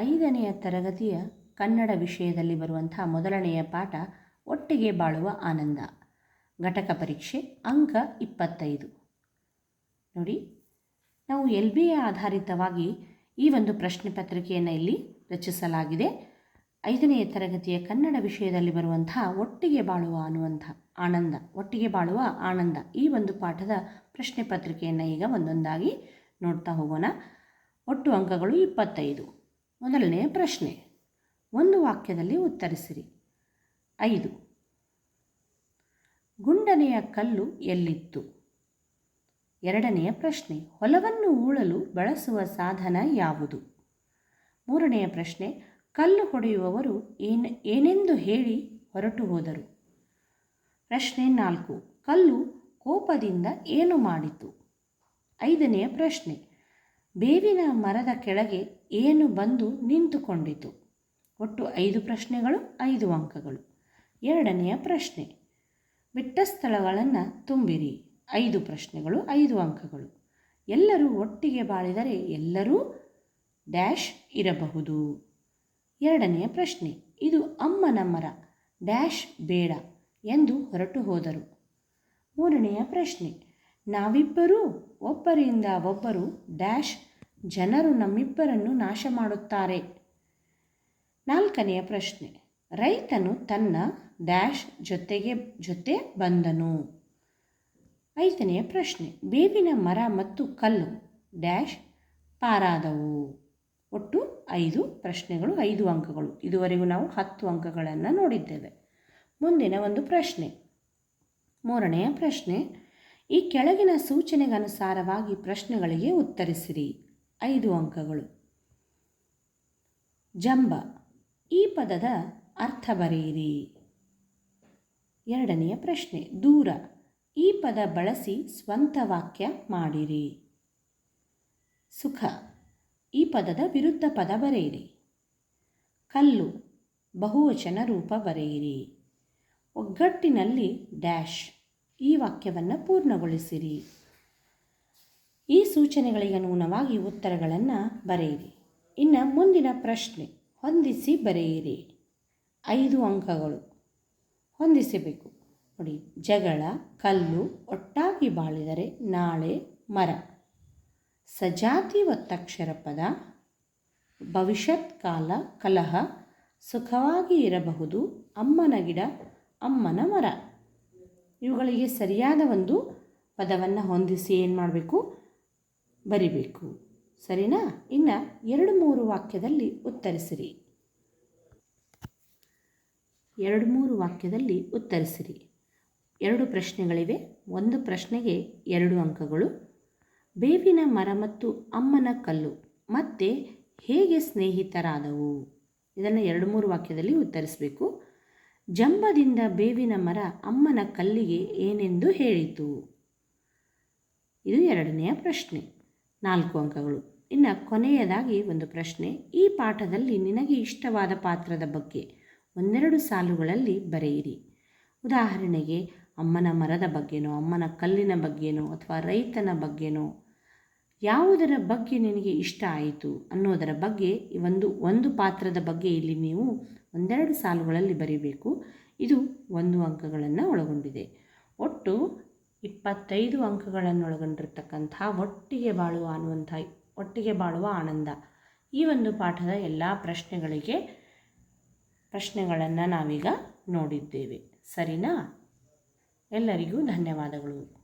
ಐದನೆಯ ತರಗತಿಯ ಕನ್ನಡ ವಿಷಯದಲ್ಲಿ ಬರುವಂಥ ಮೊದಲನೆಯ ಪಾಠ ಒಟ್ಟಿಗೆ ಬಾಳುವ ಆನಂದ. ಘಟಕ ಪರೀಕ್ಷೆ ಅಂಕ ಇಪ್ಪತ್ತೈದು. ನೋಡಿ, ನಾವು ಎಲ್ ಬಿ ಎ ಆಧಾರಿತವಾಗಿ ಈ ಒಂದು ಪ್ರಶ್ನೆ ಪತ್ರಿಕೆಯನ್ನು ಇಲ್ಲಿ ರಚಿಸಲಾಗಿದೆ. ಐದನೆಯ ತರಗತಿಯ ಕನ್ನಡ ವಿಷಯದಲ್ಲಿ ಬರುವಂತಹ ಒಟ್ಟಿಗೆ ಬಾಳುವ ಅನ್ನುವಂಥ ಆನಂದ, ಒಟ್ಟಿಗೆ ಬಾಳುವ ಆನಂದ ಈ ಒಂದು ಪಾಠದ ಪ್ರಶ್ನೆ ಪತ್ರಿಕೆಯನ್ನು ಈಗ ಒಂದೊಂದಾಗಿ ನೋಡ್ತಾ ಹೋಗೋಣ. ಒಟ್ಟು ಅಂಕಗಳು ಇಪ್ಪತ್ತೈದು. ಮೊದಲನೆಯ ಪ್ರಶ್ನೆ. ಒಂದು ವಾಕ್ಯದಲ್ಲಿ ಉತ್ತರಿಸಿರಿ. ಐದು. ಗುಂಡನೆಯ ಕಲ್ಲು ಎಲ್ಲಿತ್ತು? ಎರಡನೆಯ ಪ್ರಶ್ನೆ. ಹೊಲವನ್ನು ಉಳಲು ಬಳಸುವ ಸಾಧನ ಯಾವುದು? ಮೂರನೆಯ ಪ್ರಶ್ನೆ. ಕಲ್ಲು ಹೊಡೆಯುವವರು ಏನ್, ಏನೆಂದು ಹೇಳಿ ಹೊರಟು ಹೋದರು. ಪ್ರಶ್ನೆ ನಾಲ್ಕು. ಕಲ್ಲು ಕೋಪದಿಂದ ಏನು ಮಾಡಿತು? ಐದನೆಯ ಪ್ರಶ್ನೆ. ಬೇವಿನ ಮರದ ಕೆಳಗೆ ಏನು ಬಂದು ನಿಂತುಕೊಂಡಿತು? ಒಟ್ಟು ಐದು ಪ್ರಶ್ನೆಗಳು, ಐದು ಅಂಕಗಳು. ಎರಡನೆಯ ಪ್ರಶ್ನೆ, ಬಿಟ್ಟ ಸ್ಥಳಗಳನ್ನು ತುಂಬಿರಿ. ಐದು ಪ್ರಶ್ನೆಗಳು, ಐದು ಅಂಕಗಳು. ಎಲ್ಲರೂ ಒಟ್ಟಿಗೆ ಬಾಳಿದರೆ ಎಲ್ಲರೂ ಡ್ಯಾಶ್ ಇರಬಹುದು. ಎರಡನೆಯ ಪ್ರಶ್ನೆ, ಇದು ಅಮ್ಮನ ಮರ, ಡ್ಯಾಶ್ ಬೇಡ ಎಂದು ಹೊರಟು ಹೋದರು. ಮೂರನೆಯ ಪ್ರಶ್ನೆ, ನಾವಿಬ್ಬರೂ ಒಬ್ಬರಿಂದ ಒಬ್ಬರು ಡ್ಯಾಶ್ ಜನರು ನಮ್ಮಿಬ್ಬರನ್ನು ನಾಶ ಮಾಡುತ್ತಾರೆ ನಾಲ್ಕನೆಯ ಪ್ರಶ್ನೆ, ರೈತನು ತನ್ನ ಡ್ಯಾಶ್ ಜೊತೆಗೆ, ಜೊತೆ ಬಂದನು. ಐದನೆಯ ಪ್ರಶ್ನೆ, ಬೇವಿನ ಮರ ಮತ್ತು ಕಲ್ಲು ಡ್ಯಾಶ್ ಪಾರಾದವು. ಒಟ್ಟು ಐದು ಪ್ರಶ್ನೆಗಳು, ಐದು ಅಂಕಗಳು. ಇದುವರೆಗೂ ನಾವು ಹತ್ತು ಅಂಕಗಳನ್ನು ನೋಡಿದ್ದೇವೆ. ಮುಂದಿನ ಒಂದು ಪ್ರಶ್ನೆ, ಮೂರನೆಯ ಪ್ರಶ್ನೆ, ಈ ಕೆಳಗಿನ ಸೂಚನೆಗನುಸಾರವಾಗಿ ಪ್ರಶ್ನೆಗಳಿಗೆ ಉತ್ತರಿಸಿರಿ. ಐದು ಅಂಕಗಳು. ಜಂಬ. ಈ ಪದದ ಅರ್ಥ ಬರೆಯಿರಿ. ಎರಡನೆಯ ಪ್ರಶ್ನೆ, ದೂರ. ಈ ಪದ ಬಳಸಿ ಸ್ವಂತ ವಾಕ್ಯ ಮಾಡಿರಿ. ಸುಖ. ಈ ಪದದ ವಿರುದ್ಧ ಪದ ಬರೆಯಿರಿ. ಕಲ್ಲು. ಬಹುವಚನ ರೂಪ ಬರೆಯಿರಿ. ಒಗ್ಗಟ್ಟಿನಲ್ಲಿ ಡ್ಯಾಶ್. ಈ ವಾಕ್ಯವನ್ನು ಪೂರ್ಣಗೊಳಿಸಿರಿ. ಈ ಸೂಚನೆಗಳಿಗೆ ಅನುಗುಣವಾಗಿ ಉತ್ತರಗಳನ್ನು ಬರೆಯಿರಿ. ಇನ್ನು ಮುಂದಿನ ಪ್ರಶ್ನೆ, ಹೊಂದಿಸಿ ಬರೆಯಿರಿ. ಐದು ಅಂಕಗಳು. ಹೊಂದಿಸಬೇಕು. ನೋಡಿ, ಜಗಳ, ಕಲ್ಲು, ಒಟ್ಟಾಗಿ ಬಾಳಿದರೆ ನಾಳೆ ಮರ. ಸಜಾತಿ ಒತ್ತಕ್ಷರ ಪದ ಭವಿಷ್ಯತ್ ಕಾಲ, ಕಲಹ. ಸುಖವಾಗಿ ಇರಬಹುದು. ಅಮ್ಮನ ಗಿಡ, ಅಮ್ಮನ ಮರ. ಇವುಗಳಿಗೆ ಸರಿಯಾದ ಒಂದು ಪದವನ್ನು ಹೊಂದಿಸಿ ಏನು ಮಾಡಬೇಕು? ಬರಿಬೇಕು. ಸರಿನಾ? ಇನ್ನು ಎರಡು ಮೂರು ವಾಕ್ಯದಲ್ಲಿ ಉತ್ತರಿಸಿರಿ. ಎರಡು ಮೂರು ವಾಕ್ಯದಲ್ಲಿ ಉತ್ತರಿಸಿರಿ. ಎರಡು ಪ್ರಶ್ನೆಗಳಿವೆ. ಒಂದು ಪ್ರಶ್ನೆಗೆ ಎರಡು ಅಂಕಗಳು. ಬೇವಿನ ಮರ ಮತ್ತು ಅಮ್ಮನ ಕಲ್ಲು, ಮತ್ತೆ ಹೇಗೆ ಸ್ನೇಹಿತರಾದವು? ಇದನ್ನು ಎರಡು ಮೂರು ವಾಕ್ಯದಲ್ಲಿ ಉತ್ತರಿಸಬೇಕು. ಜಂಬದಿಂದ ಬೇವಿನ ಮರ ಅಮ್ಮನ ಕಲ್ಲಿಗೆ ಏನೆಂದು ಹೇಳಿತು? ಇದು ಎರಡನೆಯ ಪ್ರಶ್ನೆ. ನಾಲ್ಕು ಅಂಕಗಳು. ಇನ್ನು ಕೊನೆಯದಾಗಿ ಒಂದು ಪ್ರಶ್ನೆ. ಈ ಪಾಠದಲ್ಲಿ ನಿನಗೆ ಇಷ್ಟವಾದ ಪಾತ್ರದ ಬಗ್ಗೆ ಒಂದೆರಡು ಸಾಲುಗಳಲ್ಲಿ ಬರೆಯಿರಿ. ಉದಾಹರಣೆಗೆ, ಅಮ್ಮನ ಮರದ ಬಗ್ಗೆನೋ, ಅಮ್ಮನ ಕಲ್ಲಿನ ಬಗ್ಗೆನೋ ಅಥವಾ ರೈತನ ಬಗ್ಗೆನೋ ಯಾವುದರ ಬಗ್ಗೆ ನಿನಗೆ ಇಷ್ಟ ಆಯಿತು ಅನ್ನೋದರ ಬಗ್ಗೆ ಒಂದು ಒಂದು ಪಾತ್ರದ ಬಗ್ಗೆ ಇಲ್ಲಿ ನೀವು ಒಂದೆರಡು ಸಾಲುಗಳಲ್ಲಿ ಬರೀಬೇಕು. ಇದು ಒಂದು ಅಂಕಗಳನ್ನು ಒಳಗೊಂಡಿದೆ. ಒಟ್ಟು ಇಪ್ಪತ್ತೈದು ಅಂಕಗಳನ್ನೊಳಗೊಂಡಿರ್ತಕ್ಕಂಥ ಒಟ್ಟಿಗೆ ಬಾಳುವ ಅನ್ನುವಂಥ, ಒಟ್ಟಿಗೆ ಬಾಳುವ ಆನಂದ. ಈ ಒಂದು ಪಾಠದ ಎಲ್ಲ ಪ್ರಶ್ನೆಗಳಿಗೆ, ಪ್ರಶ್ನೆಗಳನ್ನು ನಾವೀಗ ನೋಡಿದ್ದೇವೆ. ಸರಿನಾ? ಎಲ್ಲರಿಗೂ ಧನ್ಯವಾದಗಳು.